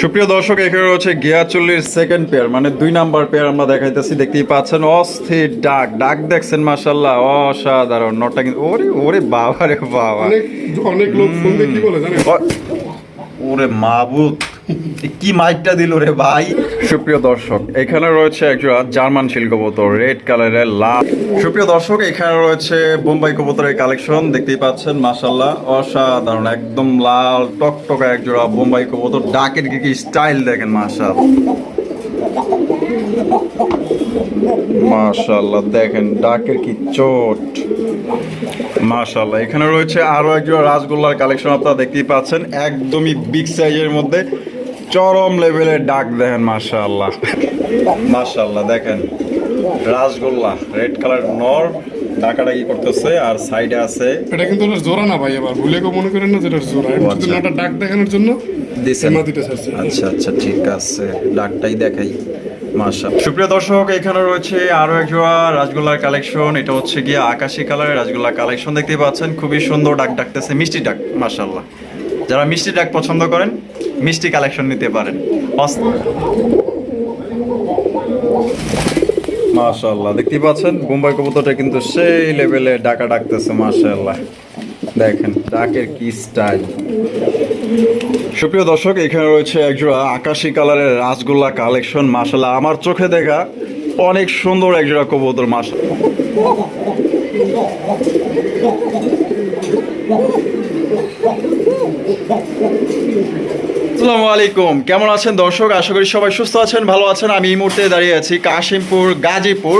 সুপ্রিয় দর্শক এখানে রয়েছে গিয়াচল্লির সেকেন্ড পেয়ার মানে দুই নাম্বার পেয়ার আমরা দেখাইতেছি। দেখতেই পাচ্ছেন অস্থির ডাক। ডাক দেখছেন মাসাল্লাহ অসাধারণ। নটা কিন্তু ওরে ওরে বাবা রে বাবা। অনেক লোক ফোন দিয়ে কি বলে জানেন? ওরে মাবুত কি মাইকটা দিল রে ভাই? সুপ্রিয় দর্শক, এখানে রয়েছে একজোড়া জার্মান শিল কবুতর রেড কালারের লাল। সুপ্রিয় দর্শক, এখানে রয়েছে বোম্বাই কবুতরের কালেকশন, দেখতেই পাচ্ছেন মাশাল্লাহ অসাধারণ, একদম লাল, টকটকা একজোড়া বোম্বাই কবুতর, ডাকের কি কি স্টাইল দেখেন মাশাল মাশাল্লাহ দেখেন, ডাকের কি চোট। মাশাল্লাহ এখানে রয়েছে আরও একজন রাসগোল্লার কালেকশন, আপনারা দেখতেই পাচ্ছেন, একদমই বিগ সাইজের মধ্যে। চরম লেভেলের ডাক দেখেন মাশাল্লাহ মাশাল্লাহ দেখেন রাসগোল্লা রেড কালার নর ডাকাটা কি করতেছে আর সাইডে আছে এটা কিন্তু ওটা জোড়া না ভাই এবার ভুলে কেউ মনে করেন না যেটা জোড়া। শুধু আচ্ছা। ডাক দেখানোর জন্য আচ্ছা আচ্ছা ঠিক আছে ডাকটাই দেখাই মাশা সুপ্রিয় দর্শক এখানে রয়েছে আরও এক জোড়া রাসগোল্লার কালেকশন। এটা হচ্ছে গিয়ে আকাশি কালারের রাসগোল্লা কালেকশন দেখতেই পাচ্ছেন। খুবই সুন্দর ডাক ডাকতেছে মিষ্টি ডাক মাশাল্লাহ যারা মিষ্টি ডাক পছন্দ করেন মিষ্টি কালেকশন নিতে পারেন। মাশাল্লাহ দেখতেই পাচ্ছেন? বোম্বাই কবুতরটা কিন্তু সেই লেভেলে ডাকা ডাকতেছে মাশাল্লাহ দেখেন, ডাকের কি স্টাইল। সুপ্রিয় দর্শক, এখানে রয়েছে একজোড়া আকাশি কালারের রাসগোল্লা কালেকশন মাসাল্লাহ আমার চোখে দেখা অনেক সুন্দর একজোড়া কবুতর মাসা আসসালামু আলাইকুম। কেমন আছেন দর্শক? আশা করি সবাই সুস্থ আছেন, ভালো আছেন। আমি এই মুহূর্তে দাঁড়িয়ে আছি কাশিমপুর, গাজীপুর।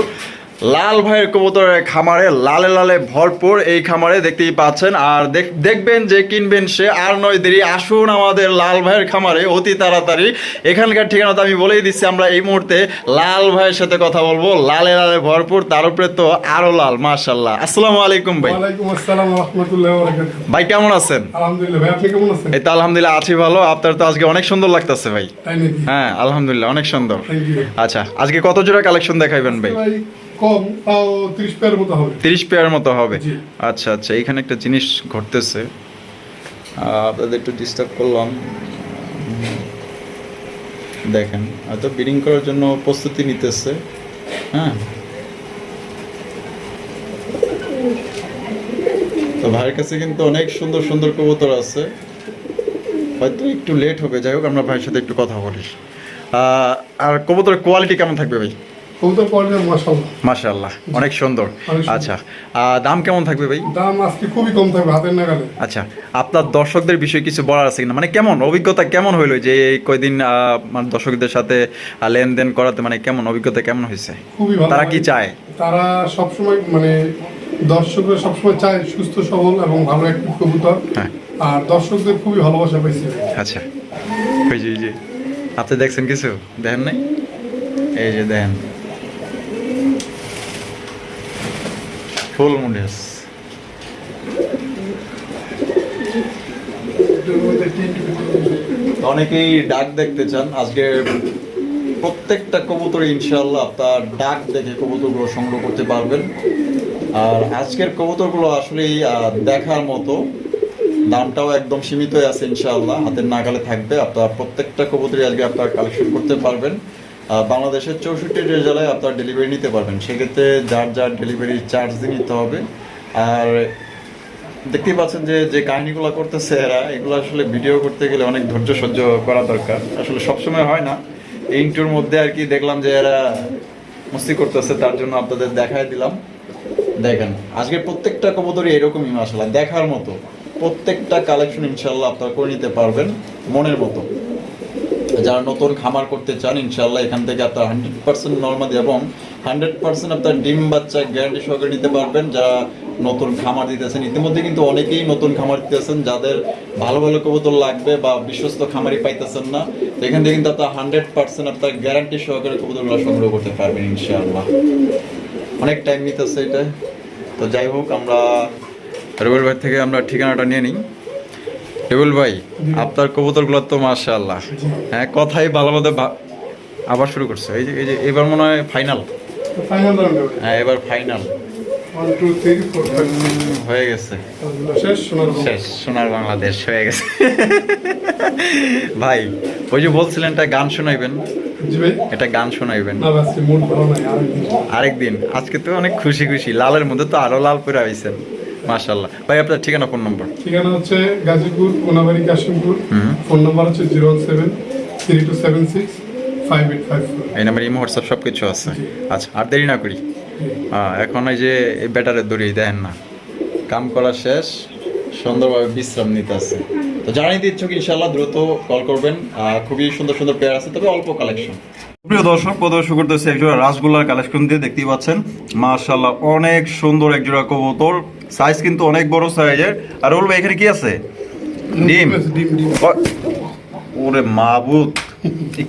লাল ভাইয়ের কবুতরের খামারে লালে লালে ভরপুর এই খামারে দেখতেই পাচ্ছেন। আর দেখ- দেখবেন যে কিনবেন সে আর নয় দেরি আসুন আমাদের লাল ভাইয়ের খামারে অতি তাড়াতাড়ি। এখানকার ঠিকানা তো আমি বলেই দিচ্ছি আমরা এই মুহূর্তে লাল ভাইয়ের সাথে কথা বলব। লালে লালে ভরপুর তার উপরে তো আরও লাল মাশাল্লাহ আসসালামু আলাইকুম ভাই। ভাই কেমন আছেন? এই তো আলহামদুলিল্লাহ আছি ভালো। আপনার তো আজকে অনেক সুন্দর লাগতেছে ভাই। হ্যাঁ আলহামদুলিল্লাহ অনেক সুন্দর। আচ্ছা আজকে কত জোড়া কালেকশন দেখাইবেন ভাই কম তাও তিরিশ পেয়ার মতো হবে। তিরিশ পেয়ার মতো হবে? আচ্ছা আচ্ছা এখানে একটা জিনিস ঘটতেছে। আপনাদের একটু ডিস্টার্ব করলাম। দেখেন হয়তো বিডিং করার জন্য প্রস্তুতি নিতেছে। হ্যাঁ? তো ভাইয়ের কাছে কিন্তু অনেক সুন্দর সুন্দর কবুতর আছে। হয়তো একটু লেট হবে। যাই হোক আমরা ভাইয়ের সাথে একটু কথা বলি। আর কবুতরের কোয়ালিটি কেমন থাকবে ভাই? মাশাআল্লাহ। অনেক সুন্দর। আচ্ছা দাম কেমন থাকবে ভাই? দাম আজকে খুবই কম থাকবে হাতের নাগালে। আচ্ছা আপনার দর্শকদের বিষয়ে কিছু বলার আছে কিনা? মানে কেমন অভিজ্ঞতা কেমন হইল যে এই কয়দিন মানে দর্শকদের সাথে লেনদেন করাতে মানে কেমন অভিজ্ঞতা কেমন হয়েছে খুবই ভালো। তারা কি চায়? তারা সবসময় মানে দর্শকরা সবসময় চায় সুস্থ সবল এবং ভালো একটি কবুতর। হ্যাঁ। আর দর্শকদের খুবই ভালোবাসা পাইছে। আচ্ছা ওই যে আপনি দেখছেন কিছু? দেখেন নাই? এই যে দেখেন। ফুল মুন্ডিয়াস অনেকেই ডাক দেখতে চান। আজকে প্রত্যেকটা কবুতর ইনশাল্লাহ আপনার ডাক দেখে কবুতরগুলো সংগ্রহ করতে পারবেন। আর আজকের কবুতরগুলো আসলেই দেখার মতো। দামটাও একদম সীমিত আছে ইনশাআল্লাহ। হাতের নাগালে থাকবে। আপনার প্রত্যেকটা কবুতরই আজকে আপনার কালেকশন করতে পারবেন। বাংলাদেশের চৌষট্টি জেলায় আপনার ডেলিভারি নিতে পারবেন। সেক্ষেত্রে যার যার ডেলিভারি চার্জ নিতে হবে। আর দেখতেই পাচ্ছেন যে যে কাহিনীগুলো করতেছে এরা, এগুলো আসলে ভিডিও করতে গেলে অনেক ধৈর্য সহ্য করা দরকার। আসলে সবসময় হয় না। এই ইন্টুর মধ্যে আর কি দেখলাম যে এরা মস্তি করতেছে, তার জন্য আপনাদের দেখাই দিলাম। দেখেন আজকে প্রত্যেকটা কবুতরই এরকমই মাসাল্লাহ দেখার মতো। প্রত্যেকটা কালেকশন ইনশাল্লাহ আপনারা করে নিতে পারবেন, মনের মতো। যারা নতুন খামার করতে চান ইনশাল্লাহ এখান থেকে আপনার হান্ড্রেড পার্সেন্ট নর্মাদি এবং হান্ড্রেড পার্সেন্ট আপনার ডিম বাচ্চা গ্যারান্টি সহকারে নিতে পারবেন। যারা নতুন খামার দিতেছেন, ইতিমধ্যে কিন্তু অনেকেই নতুন খামার দিতেছেন, যাদের ভালো ভালো কবুতর লাগবে বা বিশ্বস্ত খামারি পাইতেছেন না। এখান থেকে কিন্তু আপনার হান্ড্রেড পার্সেন্ট আপনার গ্যারান্টি সহকারে কবুতরগুলো সংগ্রহ করতে পারবেন, ইনশাআল্লাহ। অনেক টাইম নিতেছে এটা। তো যাই হোক, আমরা রবিবার থেকে আমরা ঠিকানাটা নিয়ে নিই। টেবুল ভাই আপনার কবুতরগুলো তো মাশাআল্লাহ। হ্যাঁ কথাই ভালো মতো আবার শুরু করছে। এই যে এই যে এবার মনে হয় ফাইনাল হ্যাঁ এবার ফাইনাল হয়ে গেছে। শেষ সোনার বাংলাদেশ হয়ে গেছে। ভাই ওই যে বলছিলেন একটা গান শোনাইবেন। এটা গান শোনাইবেন। আরেকদিন। আজকে তো অনেক খুশি খুশি। লালের মধ্যে তো আরও লাল করে আইছেন মাশাল্লাহ ভাই আপনার ঠিকানা ফোন নম্বর? ঠিকানা হচ্ছে গাজীপুর কোনাবাড়ি কাশিমপুর। ফোন নাম্বার হচ্ছে zero seven three two seven six five eight five এই নাম্বার ইমো হোয়াটসঅ্যাপ সব কিছু আছে আচ্ছা আর দেরি না করি। হ্যাঁ এখন এই যে এই ব্যাটারে দড়ি দেন না। কাম করা শেষ সুন্দরভাবে বিশ্রাম নিতে আছে তো জানিয়ে দিচ্ছ কি ইনশাল্লাহ দ্রুত কল করবেন। খুবই সুন্দর সুন্দর পেয়ার আছে তবে অল্প কালেকশন প্রিয় দর্শক প্রদর্শন করতেছে একজোড়া রাসগোল্লার কালেকশন দিয়ে দেখতেই পাচ্ছেন। মাশাল্লাহ অনেক সুন্দর একজোড়া কবুতর। সাইজ কিন্তু অনেক বড় সাইজের আর ওর এখানে কি আছে? ডিম? ওরে মাবুত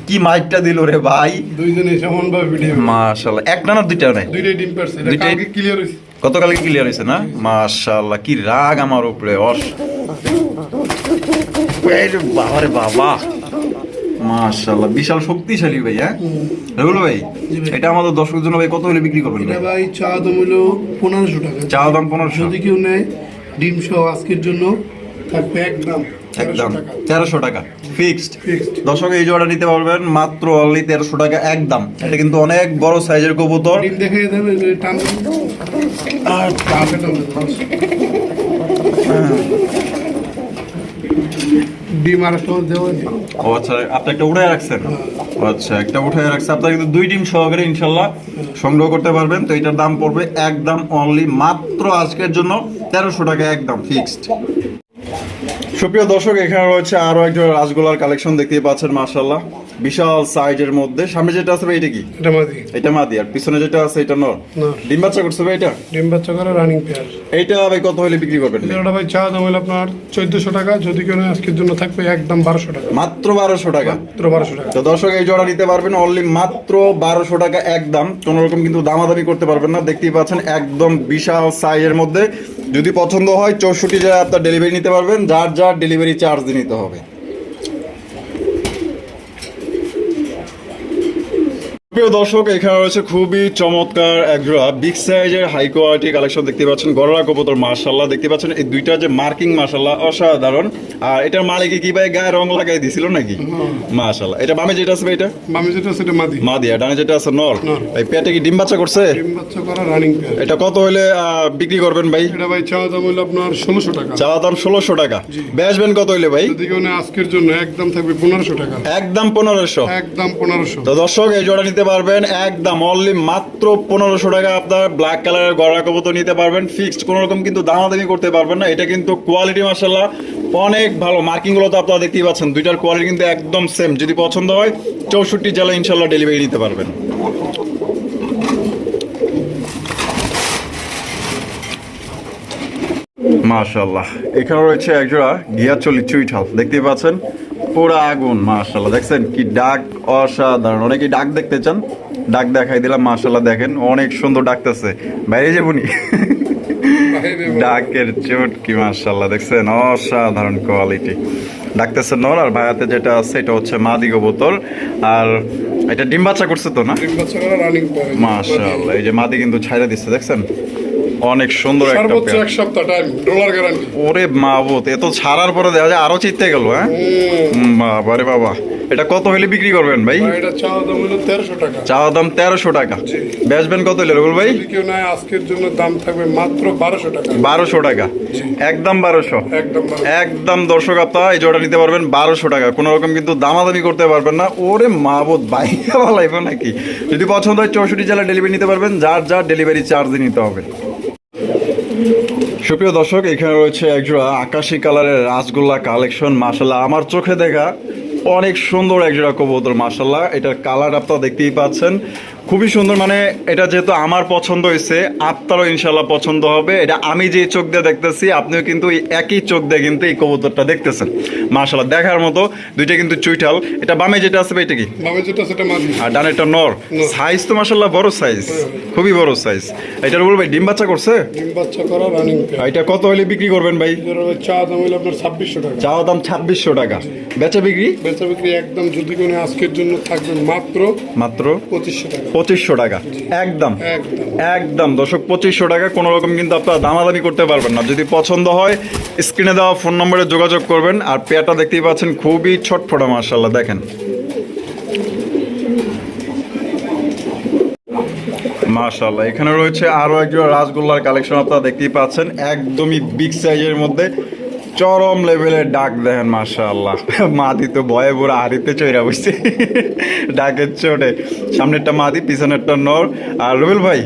কি মাইকটা দিল রে ভাই? দুইজনে সমান ভাবে ভিডিও মাশাল্লাহ এক না না দুইটা নাই? দুইটাই ডিম পারছে এটা কালকে ক্লিয়ার হইছে। গতকালকে ক্লিয়ার হয়েছে না? মাশাল্লাহ কি রাগ আমার উপরে অস। বাবা রে বাবা। মাশাল্লাহ বিশাল শক্তিশালী ভাই হ্যাঁ? রঘুল ভাই এটা আমাদের দর্শকের জন্য ভাই কত হলে বিক্রি করবেন এটা ভাই চা দাম হলো পনেরোশো টাকা। চা দাম পনেরোশো। যদি কেউ নেয় ডিম সহ আজকের জন্য থাকবে একদম তেরোশো একদম তেরোশো টাকা ফিক্সড Fixed. দর্শক এই জোড়া নিতে পারবেন মাত্র অনলি তেরোশো টাকা একদম। এটা কিন্তু অনেক বড় সাইজের কবুতর। ডিম দেখাই দেবে ডিম আর একটা দেওয়া ও আচ্ছা আপনি একটা উঠে রাখছেন? আচ্ছা একটা উঠে রাখছে আপনি কিন্তু দুই ডিম সহকারে ইনশাল্লাহ সংগ্রহ করতে পারবেন। তো এটার দাম পড়বে একদম অনলি মাত্র আজকের জন্য তেরোশো টাকা একদম ফিক্সড সুপ্রিয় দর্শক এখানে রয়েছে আরও একজন রাসগোলার কালেকশন দেখতে পাচ্ছেন মার্শাল্লাহ বিশাল সাইজের মধ্যে। সামনে যেটা আছে ভাই এটা কি? এটা মাদি। এটা মাদি। আর পিছনে যেটা আছে এটা নর। ডিম বাচ্চা করছে ভাই এটা? ডিম বাচ্চা করে রানিং পেয়ার এইটা ভাই কত হলে বিক্রি করবেন? এটা ভাই চা দাম হলো আপনার চোদ্দশো টাকা। যদি কেউ আজকের জন্য থাকবে একদম বারোশো টাকা। মাত্র বারোশো টাকা। মাত্র বারোশো টাকা। তো দর্শক এই জোড়া নিতে পারবেন অনলি মাত্র বারোশো টাকা একদম। কোন রকম কিন্তু দামাদামি করতে পারবেন না। দেখতেই পাচ্ছেন একদম বিশাল সাইজের মধ্যে। যদি পছন্দ হয় চৌষট্টি জায়গায় আপনার ডেলিভারি নিতে পারবেন। যার যার ডেলিভারি চার্জ দিয়ে নিতে হবে। প্রিয় দর্শক এখানে রয়েছে খুবই চমৎকার একজোড়া বিগ সাইজের হাই কোয়ালিটি কালেকশন দেখতে পাচ্ছেন। গররা কবুতর মার্শাল্লাহ দেখতে পাচ্ছেন। এই দুইটা যে মার্কিং মার্শাল্লাহ অসাধারণ। আর এটার মালিকে কি ভাই গায়ে রং লাগাই দিছিল নাকি? মার্শাল্লাহ এটা বামে যেটা আছে এটা? বামে যেটা সেটা মাদি। মা দিয়া ডানে যেটা আছে নর? ভাই পেটে কি ডিম বাচ্চা করছে? ডিম বাচ্চা করা রানিং এটা কত হইলে বিক্রি করবেন ভাই? এটা ভাই চা দাম হলো আপনার ষোলোশো টাকা। চাওয়া দাম ষোলোশো টাকা। বেচবেন কত হইলে ভাই? যদি আজকের জন্য একদম থাকবে পনেরোশো টাকা। একদম পনেরোশো। একদম পনেরোশো। তো দর্শক এই জোড়া নিতে পারবেন একদম অনলি মাত্র পনেরোশো টাকা আপনার ব্ল্যাক কালারের গড়া কবুতর নিতে পারবেন। ফিক্সড কোনো রকম কিন্তু দামাদামি করতে পারবেন না। এটা কিন্তু কোয়ালিটি মাসাল্লাহ অনেক ভালো। মার্কিংগুলো তো আপনারা দেখতেই পাচ্ছেন। দুইটার কোয়ালিটি কিন্তু একদম সেম যদি পছন্দ হয়, চৌষট্টি জেলা ইনশাল্লাহ ডেলিভারি নিতে পারবেন। মাশাল্লাহ এখানে রয়েছে একজোড়া গিয়া চল্লিশ চুইঠাল দেখতেই পাচ্ছেন? পুরো আগুন মাশাল্লাহ দেখছেন কি ডাক অসাধারণ। অনেকে ডাক দেখতে চান ডাক দেখাই দিলাম মাশাল্লাহ দেখেন অনেক সুন্দর ডাকতেছে। বাইরে যাবনি ডাকের চোট কি মাশাল্লাহ দেখছেন অসাধারণ কোয়ালিটি। ডাকতেছে নর আর ভাইয়াতে যেটা আছে এটা হচ্ছে মাদি বোতল আর এটা ডিম বাচ্চা করছে তো না? মাশাল্লাহ এই যে মাদি কিন্তু ছাইরা দিচ্ছে দেখছেন? অনেক সুন্দর একটা সর্বোচ্চ। এক সপ্তাহ টাইম ডলার গ্যারান্টি ওরে মাবুত এত ছাড়ার পরে দেখা যায় আরও চিত্তে গেল হ্যাঁ? উম, বাবা এটা কত হলে বিক্রি করবেন ভাই? এটা চা দাম হলো তেরোশো টাকা। চাওয়া দাম তেরোশো টাকা। বেচবেন কত হলে রঘুল ভাই? কেউ নেয় আজকের জন্য দাম থাকবে মাত্র বারোশো টাকা। বারোশো টাকা। একদম বারোশো। একদম একদম দর্শক আপনারা এই জোড়া নিতে পারবেন বারোশো টাকা। কোনো রকম কিন্তু দামাদামি করতে পারবেন না। ওরে মাবুত বাইকে ভালাইব নাকি? যদি পছন্দ হয় চৌষট্টি জেলা ডেলিভারি নিতে পারবেন। যার যার ডেলিভারি চার্জ নিতে হবে। সুপ্রিয় দর্শক, এখানে রয়েছে একজোড়া আকাশি কালারের রাসগোল্লা কালেকশন মাসাল্লাহ আমার চোখে দেখা অনেক সুন্দর একজোড়া কবুতর মাসাল্লাহ এটার কালার আপনারা দেখতেই পাচ্ছেন। খুবই সুন্দর মানে এটা যেহেতু আমার পছন্দ হয়েছে আপনারও ইনশাল্লাহ পছন্দ হবে। এটা আমি যে চোখ দিয়ে দেখতেছি আপনিও কিন্তু একই চোখ দিয়ে কিন্তু এই কবুতরটা দেখতেছেন। মাসাল্লাহ দেখার মতো দুইটা কিন্তু চুইঠাল। এটা বামে যেটা আছে এটা কি? বামে যেটা সেটা মাদি আর ডানেরটা নর। সাইজ তো মাসাল্লাহ বড় সাইজ খুবই বড় সাইজ এটার বলব ভাই ডিম বাচ্চা করছে? ডিম বাচ্চা করা রানিং এটা কত হলে বিক্রি করবেন ভাই? চা দাম হলো আপনার ছাব্বিশশো টাকা। চাওয়া দাম ছাব্বিশশো টাকা। বেচা বিক্রি? বেচা বিক্রি একদম যদি কোনো আজকের জন্য থাকবে মাত্র মাত্র পঁচিশশো টাকা। পঁচিশশো টাকা। একদম। একদম। দর্শক, পঁচিশশো টাকা, কোনো রকম কিন্তু আপনারা দামাদামি করতে পারবেন না। যদি পছন্দ হয়, স্ক্রিনে দেওয়া ফোন নম্বরে যোগাযোগ করবেন। আর পেয়ারটা দেখতেই পাচ্ছেন, খুবই ছটফটা মার্শাল্লাহ দেখেন। মাশাল্লাহ এখানে রয়েছে আরও একজন রাসগোল্লার কালেকশন আপনারা দেখতেই পাচ্ছেন। একদমই বিগ সাইজের মধ্যে। চরম লেভেলের ডাক দেখেন মাশাল্লাহ মাদি তো ভয়ে ভরে হাড়িতে চৈরা বসছে। ডাকের চোটে। সামনেরটা মাদি পিছনেরটা নর। আর রুবেল ভাই।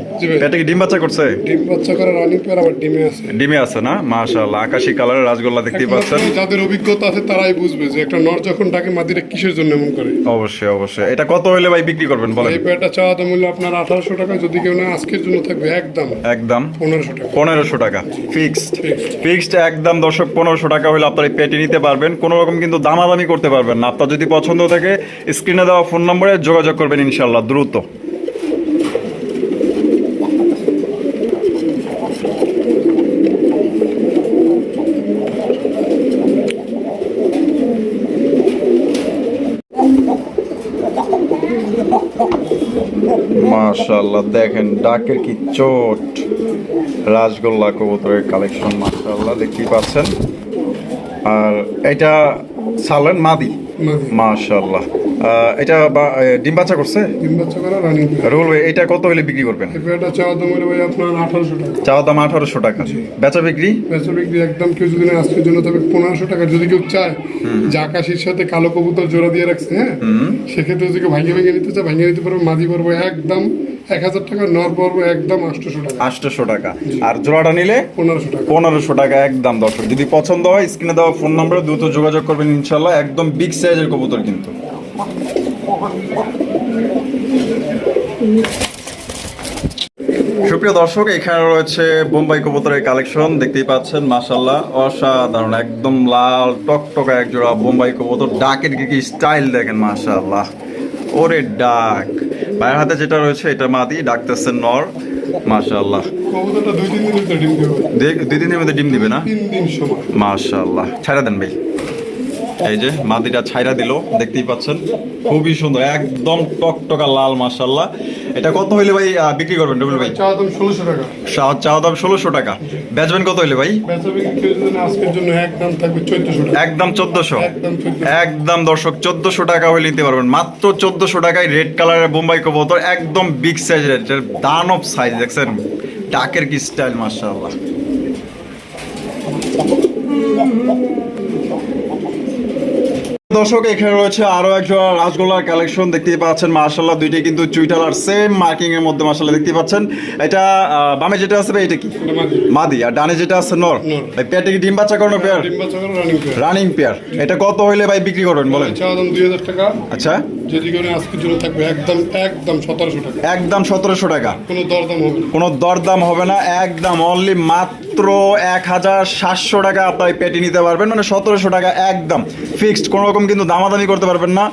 এটা কি ডিম বাচ্চা করছে? ডিম বাচ্চা করা রানিং পেয়ার আবার ডিমে আছে। ডিমে আছে না? মাশাল্লাহ আকাশি কালারের রাসগোল্লা দেখতেই পাচ্ছেন। যাদের অভিজ্ঞতা আছে তারাই বুঝবে যে একটা নর যখন ডাকে মাদিটা কিসের জন্য এমন করে? অবশ্যই অবশ্যই। এটা কত হলে ভাই বিক্রি করবেন বলেন? এই পেয়ারটা চাওয়া দাম মূল্য আপনার আঠারোশো টাকা যদি কেউ না আজকের জন্য থাকবে একদম একদম। পনেরোশো টাকা। পনেরোশো টাকা। ফিক্সড ফিক্সড একদম দর্শক পনেরোশো টাকা হলে আপনার এই পেটি নিতে পারবেন। কোনো রকম কিন্তু দামাদামি করতে পারবেন না। আপনার যদি পছন্দ থাকে, স্ক্রিনে দেওয়া ফোন নম্বরে যোগাযোগ করবেন ইনশাল্লাহ দ্রুত। মাশাল্লাহ দেখেন ডাকের কি চোট। রাজগোল্লা কবুতরের কালেকশন মাশাল্লাহ দেখতেই পাচ্ছেন। আর এটা সালেন মাদি। মাশাল্লাহ এটা ডিম বাচ্চা করছে? ডিম বাচ্চা করা রানিং রুল ভাই এটা কত হলে বিক্রি করবেন? এটা চাওয়া দাম মূল্য ভাই আপনার আঠারোশো টাকা। চাওয়া দাম আঠারোশো টাকা। বেচা বিক্রি? বেচা বিক্রি একদম কেউ যদি না আজকের জন্য তবে পনেরোশো টাকা। যদি কেউ চায় যে আকাশের সাথে কালো কবুতর জোড়া দিয়ে রাখছে হ্যাঁ সেক্ষেত্রে যদি কেউ ভাঙে নিতে চায় ভাঙিয়ে নিতে পারবে মাদি পড়ব একদম এক হাজার টাকা নর পড়ব একদম আটশোশো টাকা। আটশোশো টাকা। আর জোড়াটা নিলে? পনেরোশো টাকা। পনেরোশো টাকা একদম দর্শক। যদি পছন্দ হয় স্ক্রিনে দেওয়া ফোন নম্বরে দ্রুত যোগাযোগ করবেন ইনশাল্লাহ একদম বিগ সাইজের কবুতর কিন্তু। সুপ্রিয় দর্শক এখানে রয়েছে বোম্বাই কবুতরের কালেকশন। দেখতেই পাচ্ছেন মাসাল্লাহ অসাধারণ একদম লাল টকটকা এক জোড়া বোম্বাই কবুতর। ডাকের কি কি স্টাইল দেখেন মাশাল্লাহ ওরে ডাক। ভাইয়ের হাতে যেটা রয়েছে এটা মাদি ডাকতেছে নর। মাশাআল্লাহ। কবুতরটা দুই তিন দিনের মধ্যে ডিম দিবে। দুই দিনের মধ্যে ডিম দিবে না? তিন দিন সময়। মাশাল্লাহ ছাড়া দেন ভাই। এই যে মাদিটা ছাইরা দিল দেখতেই পাচ্ছেন। খুবই সুন্দর একদম টকটকা লাল মাশাল্লাহ এটা কত হইলে ভাই বিক্রি করবেন রবিল ভাই? চাওয়া দাম ষোলোশো টাকা। চাওয়া দাম ষোলোশো টাকা। বেচবেন কত হইলে ভাই? আজকের জন্য একদম থাকবে চোদ্দশো একদম চোদ্দশো। একদম দর্শক চোদ্দশো টাকা হলে নিতে পারবেন। মাত্র চোদ্দশো টাকায় রেড কালারের বোম্বাই কবুতর একদম বিগ সাইজের অফ সাইজ দেখছেন? ডাকের কি স্টাইল মাশাল্লাহ দর্শক এখানে রয়েছে আরও একজন রাজগোল্লার কালেকশন দেখতেই পাচ্ছেন। মার্শাল্লাহ দুইটি কিন্তু চুইটাল আর সেম মার্কিং এর মধ্যে মার্শাল্লাহ দেখতে পাচ্ছেন। এটা বামে যেটা আছে এটা কি? মাদি। আর ডানে যেটা আছে নর। ভাই পেটে কি ডিম বাচ্চা করানো পেয়ার ডিম বাচ্চা করা রানিং পেয়ার এটা কত হইলে ভাই বিক্রি করবেন বলেন? আচ্ছা। যদি জন্য থাকবে একদম একদম সতেরোশো টাকা। একদম সতেরোশো টাকা। কোনো দরদাম হবে না। কোনো দরদাম হবে না একদম অনলি মাত্র এক হাজার সাতশো টাকা আপনার পেটি নিতে পারবেন মানে সতেরোশো টাকা একদম ফিক্সড কোনো রকম কিন্তু দামাদামি করতে পারবেন না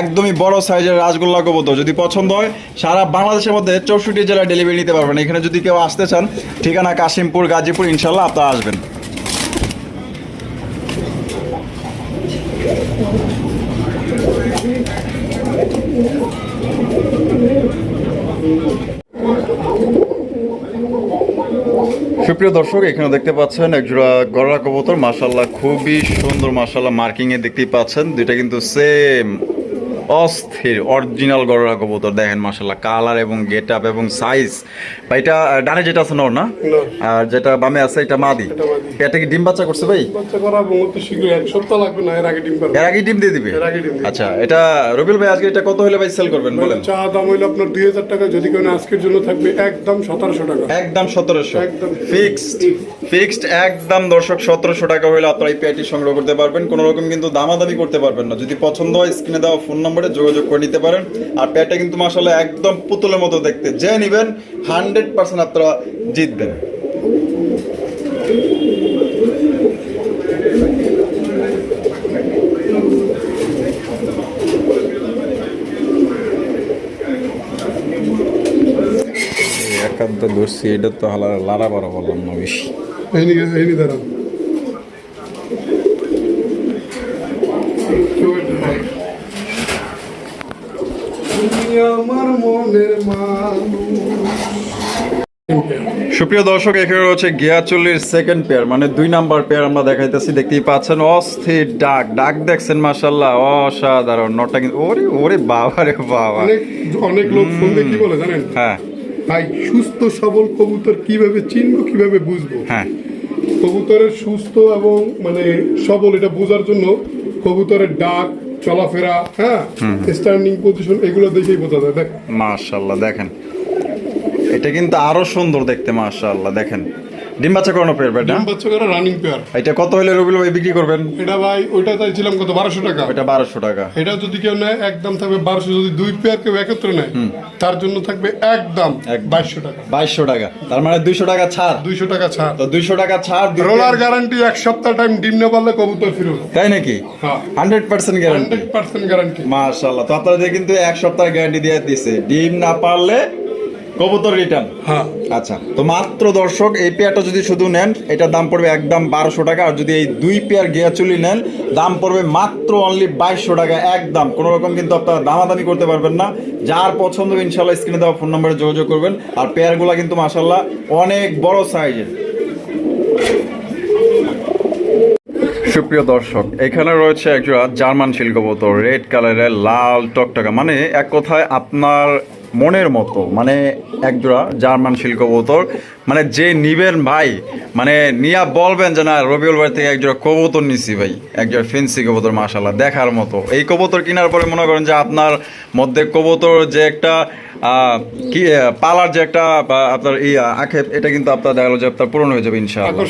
একদমই বড় সাইজের রাসগোল্লা কবুতর। যদি পছন্দ হয় সারা বাংলাদেশের মধ্যে চৌষট্টি জেলায় ডেলিভারি নিতে পারবেন। এখানে যদি কেউ আসতে চান ঠিকানা কাশিমপুর গাজীপুর ইনশাল্লাহ আপনারা আসবেন। সুপ্রিয় দর্শক, এখানে দেখতে পাচ্ছেন একজোড়া গড়া কবুতর। মাশাল্লাহ খুবই সুন্দর মাসাল্লাহ মার্কিংয়ে দেখতেই পাচ্ছেন। দুইটা কিন্তু সেম অস্থির অরিজিনাল গড়া কবুতর দেখেন মাশাল্লাহ কালার এবং গেট আপ এবং সাইজ বা এটা ডানে যেটা আছে নর না? আর যেটা বামে আছে এটা মাদি। এটা কি ডিম বাচ্চা করছে ভাই? বাচ্চা করা বহুত শীঘ্রই এক সপ্তাহ লাগবে না এর আগে ডিম পারবে। এর আগে ডিম দিয়ে দিবে? এর আগে ডিম আচ্ছা এটা রবিল ভাই আজকে এটা কত হলে ভাই সেল করবেন বলেন? চা দাম হইল আপনার দুই হাজার টাকা যদি কেউ না আজকের জন্য থাকবে একদম সতেরোশো টাকা। একদম সতেরোশো। একদম। ফিক্সড ফিক্সড একদম দর্শক সতেরোশো টাকা হলে আপনারা এই পেয়ারটি সংগ্রহ করতে পারবেন। কোনো রকম কিন্তু দামাদামি করতে পারবেন না। যদি পছন্দ হয় স্ক্রিনে দেওয়া ফোন নম্বরে যোগাযোগ করে নিতে পারেন। আর পেয়ারটা কিন্তু মাসালে একদম পুতুলের মতো দেখতে। যে নিবেন হান্ড্রেড পার্সেন্ট আপনারা জিতবেন। একান্ত ধরছি এটা তো হালা লারা বারা বললাম না বেশি। আমার মনের সুপ্রিয় দর্শক এখানে রয়েছে গিয়াচল্লির সেকেন্ড পেয়ার মানে দুই নাম্বার পেয়ার আমরা দেখাইতেছি। দেখতেই পাচ্ছেন অস্থির ডাক। ডাক দেখছেন মাসাল্লাহ অসাধারণ। নটা কিন্তু ওরে ওরে বাবা রে বাবা। অনেক লোক ফোন কি বলে জানেন? হ্যাঁ। ভাই সুস্থ সবল কবুতর কীভাবে চিনবো কীভাবে বুঝব? হ্যাঁ। কবুতরের সুস্থ এবং মানে সবল এটা বোঝার জন্য কবুতরের ডাক চলাফেরা হ্যাঁ স্ট্যান্ডিং পজিশন এগুলো দেখেই বোঝা যায় দেখ। মাশাল্লাহ দেখেন। এটা কিন্তু আরও সুন্দর দেখতে মাশাল্লাহ দেখেন। ডিম বাচ্চা করানো পেয়ার বেটা ডিম বাচ্চা করে রানিং পেয়ার এটা কত হইলে রবিল ভাই বিক্রি করবেন? এটা ভাই ওইটা চাইছিলাম কত বারোশো টাকা। এটা বারোশো টাকা। এটা যদি কেউ নেয় একদম থাকবে বারোশো। যদি দুই পেয়ার কেউ একত্রে নেয় তার জন্য থাকবে একদম। বাইশশো টাকা। বাইশশো টাকা। তার মানে দুইশো টাকা ছাড়। দুইশো টাকা ছাড়। তো দুইশো টাকা ছাড় রোলার গ্যারান্টি এক সপ্তাহ টাইম ডিম না পারলে কবুতর ফিরত তাই নাকি? হ্যাঁ। Hundred percent guarantee hundred percent guarantee মাশাল্লাহ তো আপনাদের কিন্তু এক সপ্তাহের গ্যারান্টি দিয়ে দিছে। ডিম না পারলে কবুতর রিটার্ন হ্যাঁ। আচ্ছা তো মাত্র দর্শক এই পেয়ারটা যদি শুধু নেন এটার দাম পড়বে একদম বারোশো টাকা আর যদি এই দুই পেয়ার গিয়াচুলি নেন দাম পড়বে মাত্র অনলি বাইশশো টাকা একদম। কোনো রকম কিন্তু আপনারা দামাদামি করতে পারবেন না। যার পছন্দ ইনশাল্লাহ স্ক্রিনে দেওয়া ফোন নম্বরে যোগাযোগ করবেন। আর পেয়ারগুলো কিন্তু মাসাল্লাহ অনেক বড় সাইজের সুপ্রিয় দর্শক এখানে রয়েছে একজোড়া জার্মান শিল্কবোতর রেড কালারের লাল টকটকা। মানে এক কথায় আপনার মনের মতো মানে একজোড়া জার্মান শিল্কবোতর মানে যে নিবেন ভাই মানে নিয়া বলবেন যে না, রবিউল ভাই থেকে একজোড়া কবুতর নিছি ভাই একজোড়া ফেন্সি কবুতর মাসাল্লাহ দেখার মতো। এই কবুতর কেনার পরে মনে করেন যে আপনার মধ্যে কবুতর যে একটা কি পালার যে একটা আপনার এই আখেপ এটা কিন্তু আপনার দেখা গেলো যে আপনার পূরণ হয়ে যাবে ইনশাআল্লাহ।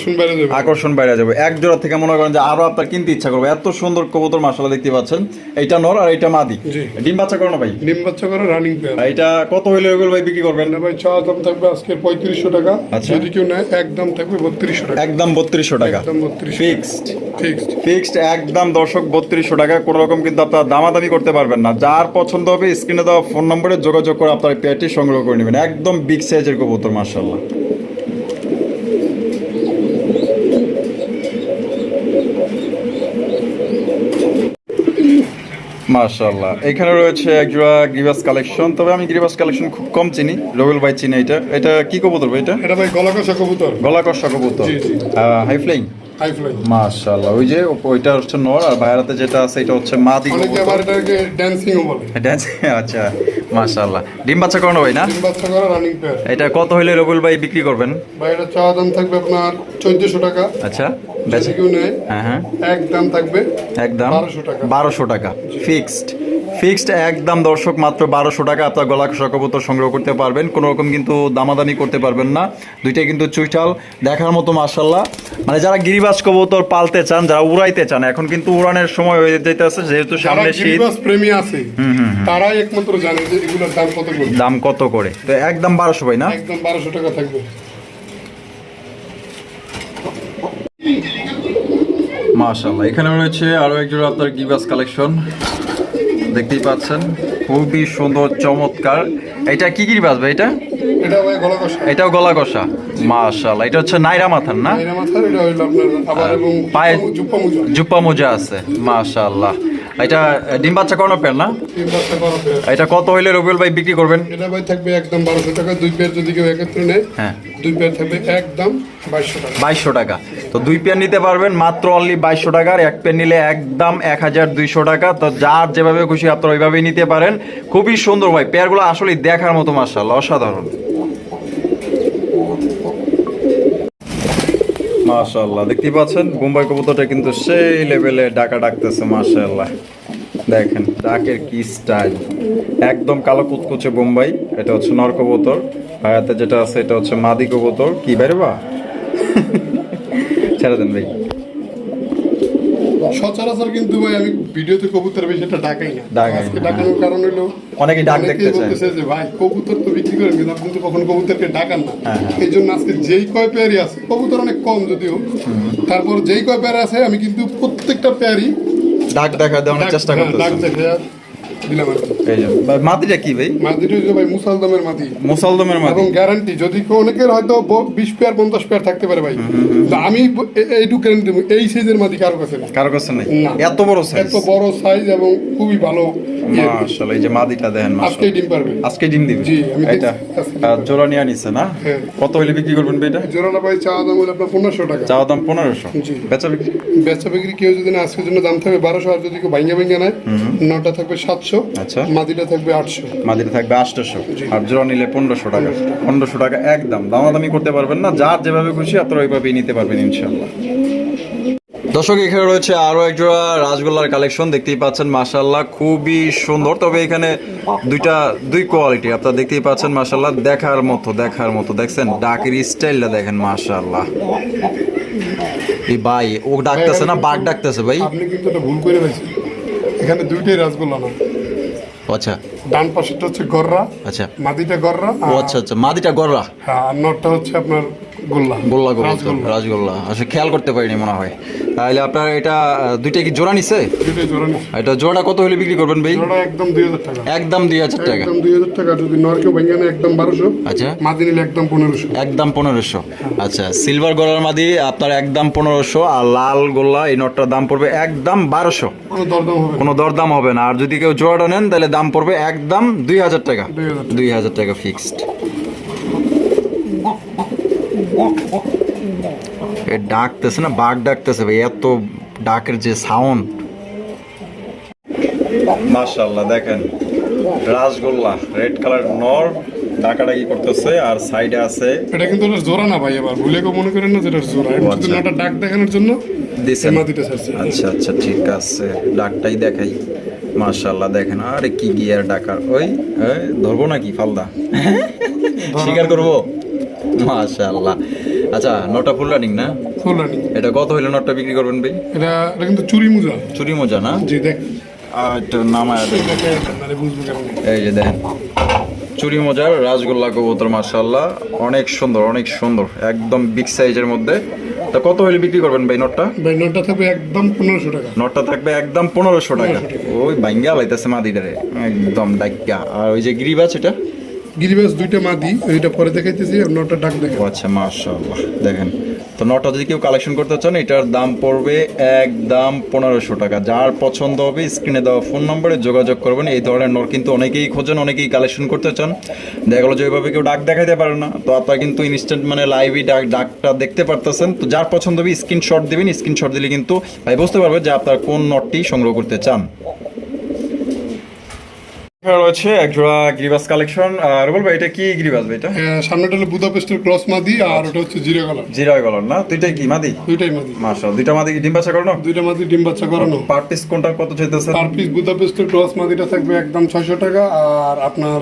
আকর্ষণ বাইরে যাবে। এক জোড়া থেকে মনে করেন যে আরও আপনার কিনতে ইচ্ছা করবে। এত সুন্দর কবুতর মাসালা দেখতে পাচ্ছেন। এইটা নর আর এইটা মাদি। ডিম বাচ্চা করো না ভাই? ডিম বাচ্চা করে রানিং পেয়ার এটা কত হইলে ওগুলো ভাই বিক্রি করবেন? এটা ভাই চাওয়া দাম থাকবে আজকে পঁয়ত্রিশশো টাকা। আচ্ছা। যদি কেউ নেয় একদম থাকবে বত্রিশশো টাকা। একদম বত্রিশশো টাকা। ফিক্সড। ফিক্সড। ফিক্সড একদম দর্শক বত্রিশশো টাকা। কোনো রকম কিন্তু আপনার দামাদামি করতে পারবেন না। যার পছন্দ হবে স্ক্রিনে দেওয়া ফোন নম্বরে যোগাযোগ করে আপনার পেয়ারটি সংগ্রহ করে নেবেন। একদম বিগ সাইজের কবুতর মার্শাল্লাহ মার্শাল্লাহ এখানে রয়েছে একজোড়া গিবাস কালেকশন তবে আমি গিবাস কালেকশন খুব কম চিনি। রবিল ভাই চিনি এটা। এটা কি কবুতর ভাই এটা? এটা ভাই গলাকষা কবুতর। গলা কষা কবুতর। হাই ফ্লাইং হাই ফ্লাই মাশাআল্লাহ। ওই যে ওইটা হচ্ছে নর আর বাইরাতে যেটা আছে এটা হচ্ছে মাদি অনেকে আবার এটাকে ড্যান্সিংও বলে। ড্যান্স আচ্ছা মাশাআল্লাহ। ডিম বাচ্চা করানো ভাই না? ডিম বাচ্চা করা রানিং পেয়ার এটা কত হইলে রবুল ভাই বিক্রি করবেন? ভাই এটা চাওয়া দাম থাকবে আপনার চোদ্দশো টাকা। আচ্ছা বেচে কেউ নেয়। হ্যাঁ হ্যাঁ। একদম থাকবে একদম 1200 টাকা। বারোশো টাকা ফিক্সড ফিক্সড একদম দর্শক মাত্র বারোশো টাকা আপনার গলা কবুতর সংগ্রহ করতে পারবেন। কোনো রকম কিন্তু দামাদামি করতে পারবেন না। দুইটাই কিন্তু চুইটাল দেখার মতো মার্শাল্লাহ মানে যারা গিরিবাজ কবুতর পালতে চান যারা উড়াইতে চান এখন কিন্তু উড়ানের সময় হয়ে যেতেছে যেহেতু সামনে শীত। প্রেমী আছে তারাই একমাত্র জানে যে এগুলোর দাম কত করে। দাম কত করে? তো একদম বারোশো ভাই না? একদম বারোশো টাকা থাকবে। মাশাল্লাহ এখানে রয়েছে আরও একজোড়া আপনার গিবাস কালেকশন। দেখতেই পাচ্ছেন। খুবই সুন্দর চমৎকার। এটা কি কি বাজবে এটা? এটা এটাও গলা কষা। মাশাল্লাহ এটা হচ্ছে নাইরা মাথার না? পায়ে জুপ্পা মোজা। আছে মাশাল্লাহ এটা ডিম বাচ্চা করানো পেন না? বাচ্চা এটা কত হইলে রবিউল ভাই বিক্রি করবেন? এটা ভাই থাকবে একদম বারোশো টাকা দুই পেয়ার যদি কেউ একত্রে নেয় হ্যাঁ। দুই পেয়ার থাকবে একদম বাইশশো টাকা। বাইশশো টাকা। তো দুই পেয়ার নিতে পারবেন মাত্র অনলি বাইশশো টাকার এক পেয়ার নিলে একদম এক হাজার দুইশো টাকা। তো যার যেভাবে খুশি আপনারা ওইভাবেই নিতে পারেন। খুবই সুন্দর ভাই পেয়ারগুলো আসলে দেখার মতো মার্শাল্লাহ অসাধারণ। মাশাল্লাহ দেখতেই পাচ্ছেন বোম্বাই কবুতরটা কিন্তু সেই লেভেলে ডাকা ডাকতেছে মাশাল্লাহ দেখেন, ডাকের কি স্টাইল একদম কালো কুচকুচে বোম্বাই এটা হচ্ছে নর কবুতর। হাতে যেটা আছে, এটা হচ্ছে মাদি কবুতর। কি বাইরে বা? ছেড়ে দেন ভাই। সচরাচর কিন্তু ভাই আমি ভিডিওতে কবুতর বেশি ডাকাই না আজকে হ্যাঁ। ডাকানোর কারণ হলো অনেকে ডাক দেখতে। বলতেছে যে ভাই কবুতর তো বিক্রি করেন কিন্তু আপনি তো কখনো কবুতরকে ডাকান না হ্যাঁ, হ্যাঁ। এই জন্য আজকে যেই কয় পেয়ারি আছে কবুতর অনেক কম যদিও তারপর যেই কয় পেয়ার আছে আমি কিন্তু প্রত্যেকটা পেয়ারি ডাক দেখা দেওয়ার চেষ্টা করতেছি ডাক দেখে দিলাম আর কি। এই যে ভাই, মাদিটা কি ভাই? মাদিটা হচ্ছে ভাই মুসালদমের এবং গ্যারান্টি যদি অনেকের হয়তো বিশ পেয়ার পঞ্চাশ পেয়ার থাকতে পারে ভাই। তো আমি এইটুকু গ্যারান্টি দেবো এই সাইজের মাদি কারও কাছে কারও কাছে নেই। এত বড় সাইজ এত বড় সাইজ এবং খুবই ভালো ইয়ে। মাশাআল্লাহ এই যে মাদিটা দেখেন আজকেই ডিম পারবে। আজকে ডিম দিবে? জি, আমি। এটা জোড়া নিয়ে নিছে না? হ্যাঁ। কত হইলে বিক্রি করবেন ভাই এটা? জোড়াটা ভাই চা দাম হলো আপনার পনেরোশো টাকা। চাওয়া দাম পনেরোশো। জি। বেচা বিক্রি? বেচা বিক্রি কেউ যদি না আজকের জন্য দাম থাকবে বারোশো আর যদি কেউ ভাঙ্গা ভাঙ্গা নেয় নটা থাকবে সাতশো। আচ্ছা। মাদিটা থাকবে আটশো। মাদিটা থাকবে আটশোশো। আর জোড়া নিলে পনেরোশো টাকা। পনেরোশো টাকা একদম। দামাদামি করতে পারবেন না। যার যেভাবে খুশি আপনারা ওইভাবেই নিতে পারবেন ইনশাল্লাহ দর্শক এখানে রয়েছে আরও এক জোড়া রাসগোল্লার কালেকশন। দেখতেই পাচ্ছেন মাশাল্লাহ খুবই সুন্দর। তবে এখানে দুইটা দুই কোয়ালিটি। আপনারা দেখতেই পাচ্ছেন মাশাল্লাহ দেখার মতো দেখার মতো। দেখছেন ডাকের স্টাইলটা দেখেন মাশাল্লাহ এই ভাই ও ডাকতেছে না বাঘ ডাকতেছে ভাই। আপনি কিন্তু ভুল করে এখানে দুইটাই রাসগোল্লা না। আচ্ছা। ডান পাশেটা হচ্ছে গররা আচ্ছা। মাদিটা গররা ও আচ্ছা আচ্ছা মাদিটা গররা। হ্যাঁ আর নটটা হচ্ছে আপনার গোল্লা। গোল্লা গোল্লা রাজগোল্লা। আসলে খেয়াল করতে পারিনি মনে হয়। তাহলে আপনার এটা দুইটা কি জোড়া নিছে? এটা জোড়া কত হলে বিক্রি করবেন ভাই? একদম দুই হাজার টাকা। একদম দুই হাজার টাকা। একদম দুই হাজার টাকা। যদি নরকেও ভেঙে একদম বারোশো। আচ্ছা। মাদি নিলে একদম পনেরোশো। একদম পনেরোশো। আচ্ছা সিলভার গোলার মাদি আপনার একদম পনেরোশো আর লাল গোল্লা এই নটটার দাম পড়বে একদম বারোশো। কোনো দরদাম হবে না। আর যদি কেউ জোড়াটা নেন তাহলে দাম পড়বে একদম দুই হাজার টাকা। দুই হাজার টাকা। ফিক্সড এ ডাকতেছে না বাঘ ডাকতেছে ভাই এত ডাকের যে সাউন্ড মাশাআল্লাহ দেখেন রাসগোল্লা রেড কালার নর ডাকাডাকি করতেছে আর সাইডে আছে এটা কিন্তু ওটা জোড়া না ভাই এবার ভুলে কেউ মনে করেন না যেটা জোড়া। এটা শুধু আচ্ছা। ডাক দেখানোর জন্য আচ্ছা আচ্ছা ঠিক আছে ডাকটাই দেখাই। মাশাআল্লাহ দেখেন আরে কি গিয়ার ডাকার। ওই ধরবো নাকি ফালদা? স্বীকার করব? মাশাআল্লাহ। আচ্ছা নটা ফুল রানিং না? Full running. এটা কত হইলে নটটা বিক্রি করবেন ভাই? এটা এটা কিন্তু চুরি মুজা। চুরি মজা না? জি দেখ। দেন। দেখে মানে এই যে দেখেন চুরি মজার রাসগোল্লা কবুতর মাশাআল্লাহ। অনেক সুন্দর অনেক সুন্দর। একদম বিগ সাইজের মধ্যে। তা কত হলে বিক্রি করবেন ভাই নটটা? ভাই নটটা থাকবে একদম পনেরোশো টাকা। নটটা থাকবে একদম পনেরোশো টাকা। ওই বাইঙ্গা লাইতেছে মাদিটারে। একদম ডাক্কা আর ওই যে গিরিবাজ এটা? গিরিবাস দুইটা মাদি ওইটা পরে দেখাইতেছি, আর নটা ডাক দেখা আচ্ছা মাশাআল্লাহ, দেখেন। তো নটা যদি কেউ কালেকশন করতে চান, এটার দাম পড়বে একদম পনেরোশো টাকা। যার পছন্দ হবে স্ক্রিনে দেওয়া ফোন নম্বরে যোগাযোগ করবেন। এই ধরনের নট কিন্তু অনেকেই খোঁজেন, অনেকেই কালেকশন করতে চান। দেখা গেলো যে ওইভাবে কেউ ডাক দেখাইতে পারে না। তো আপনারা কিন্তু ইনস্ট্যান্ট মানে লাইভই ডাক ডাকটা দেখতে পারতেছেন। তো যার পছন্দ হবে স্ক্রিনশট দেবেন। স্ক্রিনশট দিলে কিন্তু ভাই বুঝতে পারবে যে আপনার কোন নটটি সংগ্রহ করতে চান। রয়েছে একজোড়া গিরিবাস কালেকশন। আর বলব এটা কি গিরিবাস ভাই এটা? হ্যাঁ, সামনেটা হলো বুদাপেস্টের ক্রস মাদি আর ওটা হচ্ছে জিরা কালার জিরা গলার না? দুইটাই কি মাদি? দুইটাই মাদি। মাশাআল্লাহ দুইটা মাদি ডিম বাচ্চা করানো? দুইটা মাদি ডিম বাচ্চা করানো। পার পিস কোনটা কত চাইতেছে? পার পিস বুদাপেস্টের ক্রস মাদিটা থাকবে একদম ছয়শো টাকা আর আপনার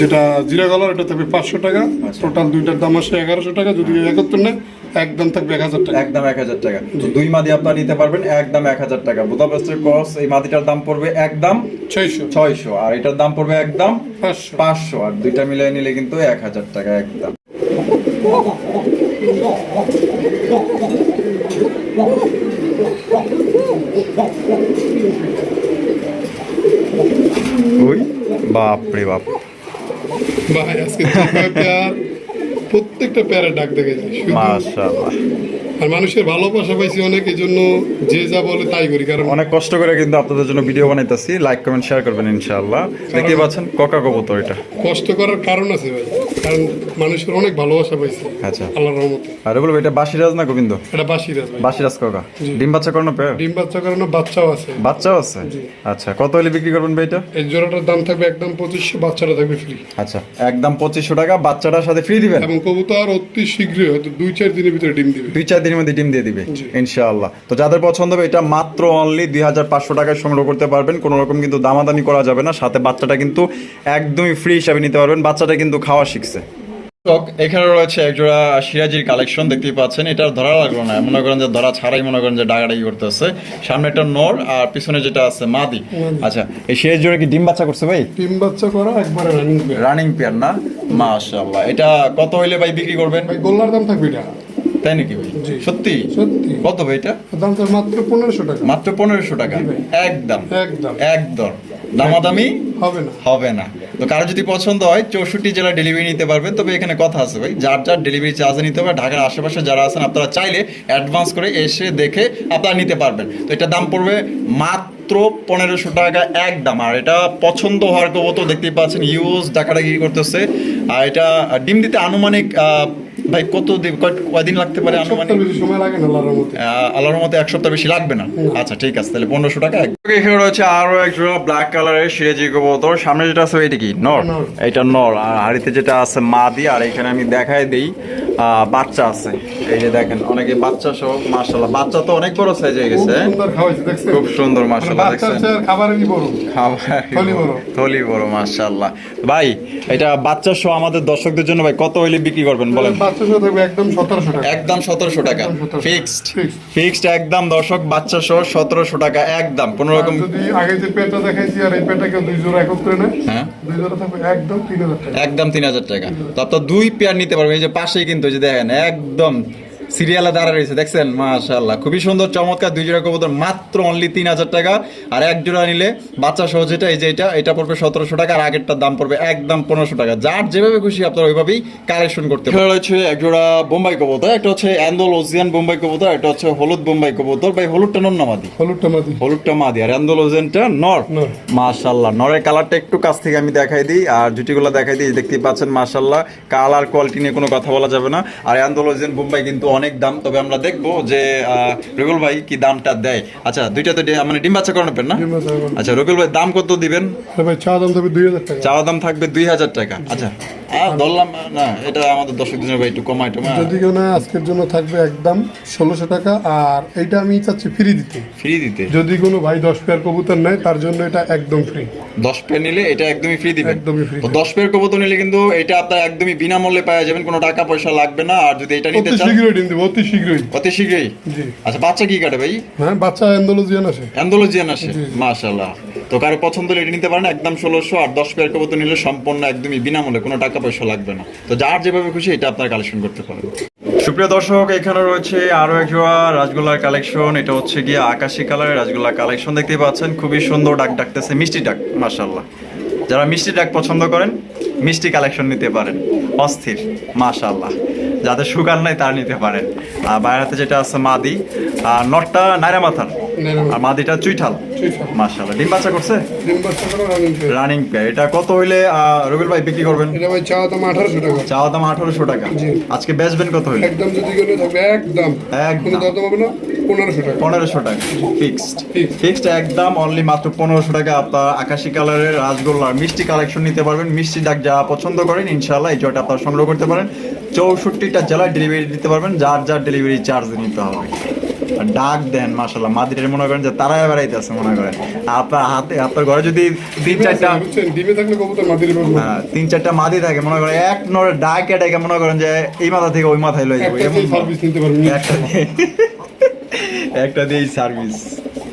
যেটা জিরা কালার এটা থাকবে পাঁচশো টাকা। টোটাল দুইটার দাম আসে এগারোশো টাকা যদি একত্র নেয় একদম থাকবে এক হাজার টাকা। একদম এক হাজার টাকা। তো দুই মাদি আপনারা নিতে পারবেন একদম এক হাজার টাকা। বুদাপেস্টের ক্রস এই মাদিটার দাম পড়বে একদম ছয়শো। ছয়শো। আর এটার দাম পড়বে একদম পাঁচশো। পাঁচশো। আর দুইটা মিলিয়ে নিলে কিন্তু এক হাজার টাকা একদম। ওই বাপরে বাপ। ভাই আজকে প্রত্যেকটা পেয়ারে ডাক দেখে যায় মাশাআল্লাহ। আর মানুষের ভালোবাসা পাইছি অনেক এই জন্য যে যা বলে তাই করি কারণ অনেক কষ্ট করে কিন্তু আপনাদের জন্য ভিডিও বানাইতেছি। লাইক কমেন্ট শেয়ার করবেন ইনশাআল্লাহ। দেখতে পাচ্ছেন কোকা কবুতর এটা। কষ্ট করার কারণ আছে ভাই। কারণ মানুষের অনেক ভালোবাসা পাইছি আচ্ছা। আল্লাহর রহমতে। আর বলব এটা বাসিরাজ না গোবিন্দ? এটা বাসিরাজ ভাই। বাসিরাজ কোকা। ডিম বাচ্চা করানো ডিম বাচ্চা করানো বাচ্চাও আছে। বাচ্চাও আছে? আচ্ছা কত হলে বিক্রি করবেন ভাই এটা? এই জোড়াটার দাম থাকবে একদম পঁচিশশো বাচ্চাটা থাকবে ফ্রি আচ্ছা একদম পঁচিশশো টাকা বাচ্চাটার সাথে ফ্রি দিবেন? এবং কবুতর অতি শীঘ্রই হয়তো দুই চার দিনের ভিতরে ডিম দিবে। দুই চার দিনের মধ্যে ডিম দিয়ে দিবে ইনশাআল্লাহ। তো যাদের পছন্দ হবে এটা মাত্র অনলি দুই হাজার পাঁচশো টাকায় সংগ্রহ করতে পারবেন। কোনো রকম কিন্তু দামাদানি করা যাবে না। সাথে বাচ্চাটা কিন্তু একদমই ফ্রি হিসাবে নিতে পারবেন। বাচ্চাটা কিন্তু খাওয়া শিখছে এখানে রয়েছে একজোড়া সিরাজির কালেকশন দেখতেই পাচ্ছেন। এটা ধরা লাগল না। মনে করেন যে ধরা ছাড়াই মনে করেন যে ডাকাডাকি করতেছে। সামনে একটা নর আর পিছনে যেটা আছে মাদি। আচ্ছা এই সিরাজ জোড়া কি ডিম বাচ্চা করছে ভাই? ডিম বাচ্চা করা একবারে রানিং রানিং পেয়ার না? মাশাআল্লাহ। এটা কত হইলে ভাই বিক্রি করবেন? ভাই গোল্লার দাম থাকবে এটা। তাই নাকি ভাই? সত্যি? সত্যি। কত ভাই এটা? দাম তো মাত্র পনেরোশো টাকা। মাত্র পনেরোশো টাকা। একদম। একদম। একদম। দামাদামি হবে না। হবে না। তো কারও যদি পছন্দ হয়, চৌষট্টি জেলা ডেলিভারি নিতে পারবেন তবে এখানে কথা আছে ভাই, যার যার ডেলিভারি চার্জ নিতে হবে, ঢাকার আশেপাশে যারা আছেন, আপনারা চাইলে অ্যাডভান্স করে এসে দেখে আপনারা নিতে পারবেন। তো এটা দাম পড়বে মাত্র পনেরোশো টাকা এক দাম আর এটা পছন্দ হওয়ার কবতো দেখতেই পাচ্ছেন ইউজ ডাকাডাকি করতেছে। আর এটা ডিম দিতে আনুমানিক ভাই কত দিন কয়দিন লাগতে পারে আনুমানিক? সময় লাগে না আল্লাহর মতে আহ, আল্লাহর মতো এক সপ্তাহ বেশি লাগবে না? আচ্ছা ঠিক আছে তাহলে পনেরোশো টাকা এখানে রয়েছে আরও এক জোড়া ব্ল্যাক কালারের সিরেজি কবুতর সামনে যেটা আছে এটা কি? নর। এটা নর। আর হাড়িতে যেটা আছে মা দি আর এখানে আমি দেখাই দেই। বাচ্চা আছে। এই যে দেখেন অনেকে বাচ্চা সহ মাশাল্লাহ বাচ্চা তো অনেক বড় সাইজ হয়ে গেছে। খুব সুন্দর মানে বড়। খাবার থলি বড়। থলি ভাই এটা বাচ্চা সহ আমাদের দর্শকদের জন্য ভাই কত হইলে বিক্রি করবেন বলেন? থাকবে একদম সতেরোশো টাকা। একদম সতেরোশো টাকা। ফিক্সড। ফিক্সড। একদম দর্শক বাচ্চা সহ সতেরোশো টাকা একদম কোনো রকম যদি আগে যে পেটটা দেখাইছি আর এই পেটটাকে দুই জোড়া একত্রে হ্যাঁ। দুই জোড়া থাকবে একদম তিন হাজার টাকা। একদম তিন হাজার টাকা। তো আপনার দুই পেয়ার নিতে পারবেন এই যে পাশেই কিন্তু যে দেখেন একদম সিরিয়ালে দাঁড়া রয়েছে দেখছেন? মাশাল্লাহ খুবই সুন্দর চমৎকার দুই জোড়া কবুতর মাত্র অনলি তিন হাজার টাকা। আর এক জোড়া নিলে বাচ্চা সহ যেটা এই যে এটা এটা পড়বে সতেরোশো টাকা আর আগেরটার দাম পড়বে একদম পনেরোশো টাকা। যার যেভাবে খুশি আপনারা ওইভাবেই কালেকশন করতে পারেন। রয়েছে এক জোড়া বোম্বাই কবুতর একটা হচ্ছে অ্যান্ডোলোজিয়ান বোম্বাই কবুতর একটা হচ্ছে হলুদ বোম্বাই কবুতর। ভাই হলুদটা নন নামাদি হলুদটা মাদি। হলুদটা মাদি আর অ্যান্ডোলোজেনটা নর? নর। মাশাল্লাহ নরের কালারটা একটু কাছ থেকে আমি দেখাই দিই আর জুটিগুলো দেখাই দিই দেখতেই পাচ্ছেন মাশাল্লাহ কালার কোয়ালিটি নিয়ে কোনো কথা বলা যাবে না। আর অ্যান্ডোলোজেন বোম্বাই কিন্তু অনেক দাম তবে আমরা দেখব যে রবিউল ভাই কি দামটা দেয়। আচ্ছা দুইটা তো মানে ডিম বাচ্চা করানো না। আচ্ছা রবিউল ভাই দাম কত দিবেন? ভাই চা দাম থাকবে দুই হাজার টাকা। চাওয়া দাম থাকবে দুই হাজার টাকা। আচ্ছা আর ধরলাম না এটা আমাদের দর্শক দিনের ভাই একটু কমাই টমা যদি কেউ না আজকের জন্য থাকবে একদম ষোলোশো টাকা আর এইটা আমি চাচ্ছি ফ্রি দিতে। ফ্রি দিতে? যদি কোনো ভাই দশ পেয়ার কবুতর নেয় তার জন্য এটা একদম ফ্রি দশ পেয়ার নিলে এটা একদমই ফ্রি দিবেন একদমই free দশ পেয়ার কবুতর নিলে কিন্তু এটা আপনার একদমই বিনামূল্যে পাওয়া যাবেন কোনো টাকা পয়সা লাগবে না আর যদি এটা নিতে অতি চান শীঘ্রই দেবো অতি শীঘ্রই। অতি শীঘ্রই? জি। আচ্ছা বাচ্চা কি কাটে ভাই? হ্যাঁ বাচ্চা অ্যান্ডোলজিয়ান আসে। অ্যান্ডোলজিয়ান আসে? জি। মাশাল্লাহ তো কারও পছন্দ হলে এটা নিতে পারেন একদম ষোলোশো আর দশ পেয়ার কবুতর নিলে সম্পূর্ণ একদমই বিনামূল্যে কোনো টাকা পয়সা লাগবে না। তো যার যেভাবে খুশি এটা আপনার কালেকশন করতে পারেন। সুপ্রিয় দর্শক, এখানে রয়েছে আরও এক জোড়া রাসগোল্লার কালেকশন এটা হচ্ছে গিয়ে আকাশি কালারের রাসগোল্লার কালেকশন দেখতেই পাচ্ছেন। খুবই সুন্দর ডাক ডাকতেছে, মিষ্টি ডাক মাশাল্লাহ যারা মিষ্টি ডাক পছন্দ করেন, মিষ্টি কালেকশন নিতে পারেন। অস্থির মাশাল্লাহ যাদের সুগার নাই, তার নিতে পারেন। আর বাইরেতে যেটা আছে মাদি, আর নটটা নাইরা মাথার। আর মাদিটা চুইঠাল। মাশাল্লাহ ডিম বাচ্চা করছে? ডিম বাচ্চা করে রানিং রানিং পেয়ার এটা কত হইলে রবিল ভাই বিক্রি করবেন? এটা ভাই দাম আঠারোশো টাকা। চাওয়া দাম আঠারোশো টাকা। আজকে বেচবেন কত হইলে? একদম যদি নিয়ে থাকবে একদম। একদম। দাম হবে না পনেরোশো টাকা। ফিক্সড ফিক্সড একদম অনলি মাত্র পনেরোশো টাকা। আপনার আকাশি কালারের রাসগোল্লার মিষ্টি কালেকশন নিতে পারবেন। মিষ্টি ডাক যা পছন্দ করেন ইনশাল্লাহ এই জয়টা আপনারা সংগ্রহ করতে পারেন। চৌষট্টিটা জেলায় ডেলিভারি দিতে পারবেন। যার যার ডেলিভারি চার্জ নিতে হবে। ডাক দেন মাসাল্লাহ মাদিরের মনে করেন যে তারাই বেড়াইতেছে মনে করেন। আপনার হাতে আপনার ঘরে যদি তিন চারটা ডিমে থাকলে কবুতর মাদির পাবো হ্যাঁ, তিন চারটা মাদি থাকে মনে করেন এক নড়ে ডাক এটাকে মনে করেন যে এই মাথা থেকে ওই মাথায় লয়ে যাব। একটা দিয়ে সার্ভিস